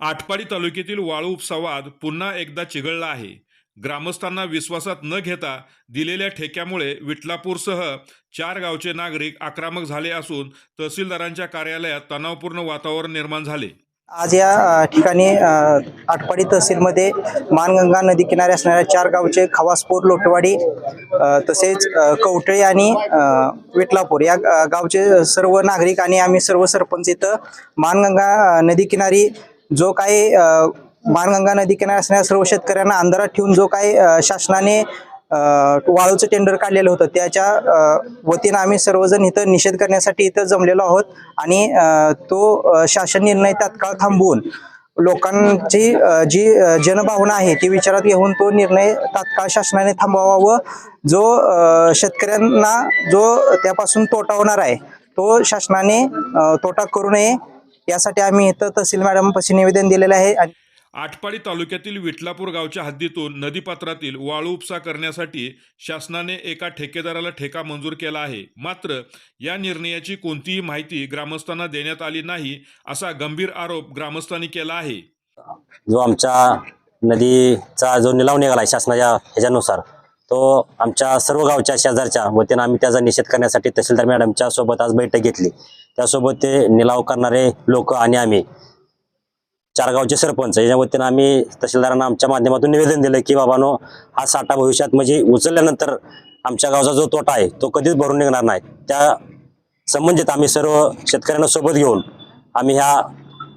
आटपाडी तालुक्यातील वाळू उपसंवाद पुन्हा एकदा चिघळला आहे. ग्रामस्थांना विश्वासात न घेता दिलेल्या ठेक्यामुळे विटलापूरसह चार गावचे नागरिक आक्रमक झाले असून तहसीलदारांच्या कार्यालयात तणावपूर्ण वातावरण निर्माण झाले. आज या ठिकाणी आटपाडी तहसीलमध्ये मानगंगा नदी किनारी असणाऱ्या चार गावचे खवासपूर लोटवाडी तसेच कवटळे आणि विठलापूर विटलापूर या गावचे सर्व नागरिक आणि आम्ही सर्व सरपंच इथं मानगंगा नदी किनारी जो काही बाणगंगा नदी किनारी असणाऱ्या सर्व शेतकऱ्यांना अंधारात ठेवून जो काही शासनाने वाळूचं टेंडर काढलेलं होतं त्याच्या वतीनं आम्ही सर्वजण इथं निषेध करण्यासाठी इथं जमलेलो आहोत आणि तो शासन निर्णय तात्काळ थांबवून लोकांची जी जनभावना आहे ती विचारात घेऊन तो निर्णय तात्काळ शासनाने थांबवावा व जो शेतकऱ्यांना जो त्यापासून तोटा होणार आहे तो शासनाने तोटा करू नये. यासाठी आम्ही इथं तहसील मॅडमपाशी निवेदन दिलेलं आहे आणि आटपाडी तालुक्यातील विटलापूर गावच्या हद्दीतून नदीपात्रातील वाळू उपसा करण्यासाठी शासनाने एका ठेकेदाराला ठेका मंजूर केला आहे. मात्र या निर्णयाची कोणतीही माहिती ग्रामस्थांना देण्यात आली नाही असा गंभीर आरोप ग्रामस्थांनी केला आहे. जो आमच्या नदीचा जो निलाव निघाला आहे शासनाच्या ह्याच्यानुसार तो आमच्या सर्व गावच्या शेजारच्या वतीनं आम्ही त्याचा निषेध करण्यासाठी तहसीलदार मॅडमच्या सोबत आज बैठक घेतली. त्यासोबत ते निलाव करणारे लोक आणि आम्ही. चारगावचे सरपंच याच्या वतीनं आम्ही तहसीलदारांना आमच्या माध्यमातून निवेदन दिलं की बाबानो हा साठा भविष्यात म्हणजे उचलल्यानंतर आमच्या गावचा जो तोटा आहे तो कधीच भरून निघणार नाही. त्या संबंधित आम्ही सर्व शेतकऱ्यांना सोबत घेऊन आम्ही ह्या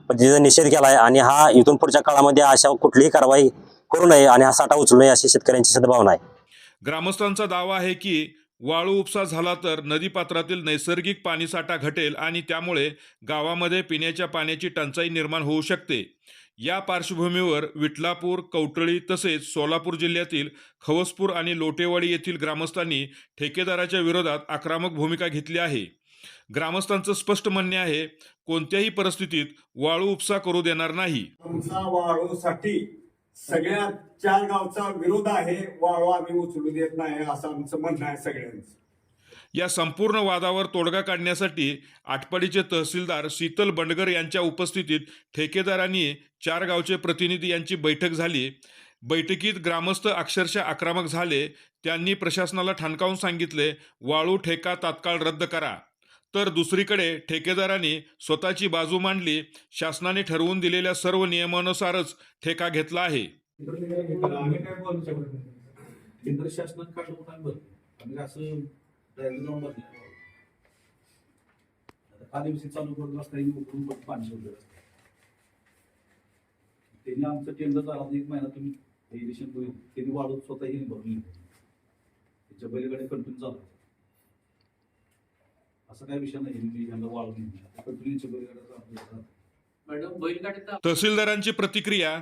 पद्धतीचा निषेध केला आहे आणि हा इथून पुढच्या काळामध्ये अशा कुठलीही कारवाई करू नये आणि हा साठा उचलू नये अशी शेतकऱ्यांची सद्भावना आहे. ग्रामस्थांचा दावा आहे की वाळू उपसा झाला तर नदीपात्रातील नैसर्गिक पाणीसाठा घटेल आणि त्यामुळे गावामध्ये पिण्याच्या पाण्याची टंचाई निर्माण होऊ शकते. या पार्श्वभूमीवर विटलापूर कवटळी तसेच सोलापूर जिल्ह्यातील खवसपूर आणि लोटेवाडी येथील ग्रामस्थांनी ठेकेदाराच्या विरोधात आक्रमक भूमिका घेतली आहे. ग्रामस्थांचं स्पष्ट म्हणणे आहे कोणत्याही परिस्थितीत वाळू उपसा करू देणार नाही. वाळूसाठी सगळ्या चार गावचा विरोध आहे वाळवा आम्ही उचलू देत नाही असं आमचं म्हणणं आहे सगळ्यांचं. या संपूर्ण वादावर तोडगा काढण्यासाठी आटपाडीचे तहसीलदार शीतल बंडगर यांच्या उपस्थितीत ठेकेदारांनी चार गावचे प्रतिनिधी यांची बैठक झाली. बैठकीत ग्रामस्थ अक्षरशः आक्रमक झाले. त्यांनी प्रशासनाला ठणकावून सांगितले वाळू ठेका तात्काळ रद्द करा. तर दुसरीकडे ठेकेदारांनी स्वतःची बाजू मांडली शासनाने ठरवून दिलेल्या सर्व नियमानुसारच ठेका घेतला आहे केंद्र शासनात काय बरं आम्ही असं आदिवासी चालू करत असता उकळून पाणी सोडलं असतं त्यांनी आमचं टेंडर झाला एक महिना तुम्ही इरिगेशन होईल त्यांनी वाढून स्वतःही भरून घेतलं त्याच्या बैलगाडी कंटिन्यू चालू असं काय विषय नाही यांना तहसीलदारांची प्रतिक्रिया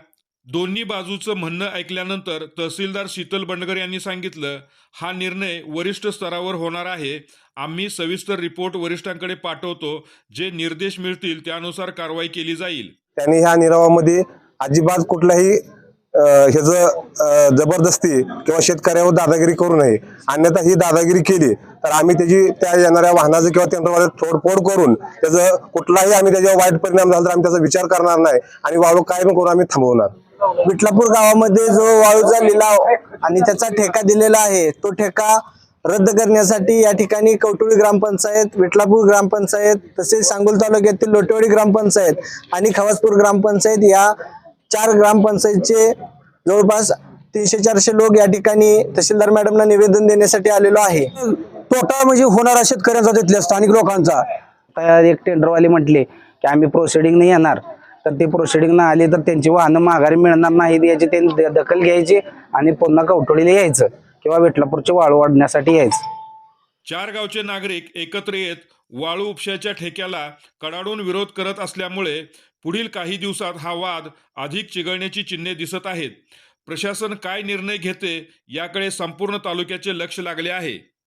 दोन्ही बाजूचं म्हणणं ऐकल्यानंतर तहसीलदार शीतल बंडगर यांनी सांगितलं हा निर्णय वरिष्ठ स्तरावर होणार आहे. आम्ही सविस्तर रिपोर्ट वरिष्ठांकडे पाठवतो. जे निर्देश मिळतील त्यानुसार कारवाई केली जाईल. त्यांनी ह्या निरावामध्ये अजिबात कुठलाही ह्याचं जबरदस्ती किंवा शेतकऱ्यावर दादागिरी करू नये अन्यथा ही दादागिरी केली तर आम्ही त्याची त्या येणाऱ्या वाहनाचं किंवा त्यांच्या तोडफोड करून त्याचं कुठलाही आम्ही त्याच्यावर वाईट परिणाम झाला तर आम्ही त्याचा विचार करणार नाही आणि वाळू काय करून आम्ही थांबवणार. विठलापूर गावामध्ये जो वाळूचा लिलाव आणि त्याचा ठेका दिलेला आहे तो ठेका रद्द करण्यासाठी या ठिकाणी कवटोळी ग्रामपंचायत विठलापूर ग्रामपंचायत तसेच सांगोल तालुक्यातील लोटेवाडी ग्रामपंचायत आणि खवासपूर ग्रामपंचायत या चार ग्रामपंचायतचे जवळपास तीनशे चारशे लोक या ठिकाणी तहसीलदार मॅडमना निवेदन देण्यासाठी आलेलो आहे. तोटा म्हणजे होणारा शेतकऱ्यांचा तिथल्या स्थानिक लोकांचा. एक टेंडरवाले म्हटले की आम्ही प्रोसिडिंग नाही येणार. तर ते प्रोसिडिंग ना आली तर त्यांची वाहनं माघारी मिळणार नाहीत याची त्यांनी दखल घ्यायची आणि पुन्हा कवटोळीला यायचं किंवा विटलापूरचे वाळू वाढण्यासाठी यायचं. चार गावचे नागरिक एकत्र येत वाळू उपशाच्या ठेक्याला कडाडून विरोध करत असल्यामुळे पुढील काही दिवसात हा वाद अधिक चिघळण्याची चिन्हे दिसत आहेत. प्रशासन काय निर्णय घेते याकडे संपूर्ण तालुक्याचे लक्ष लागले आहे.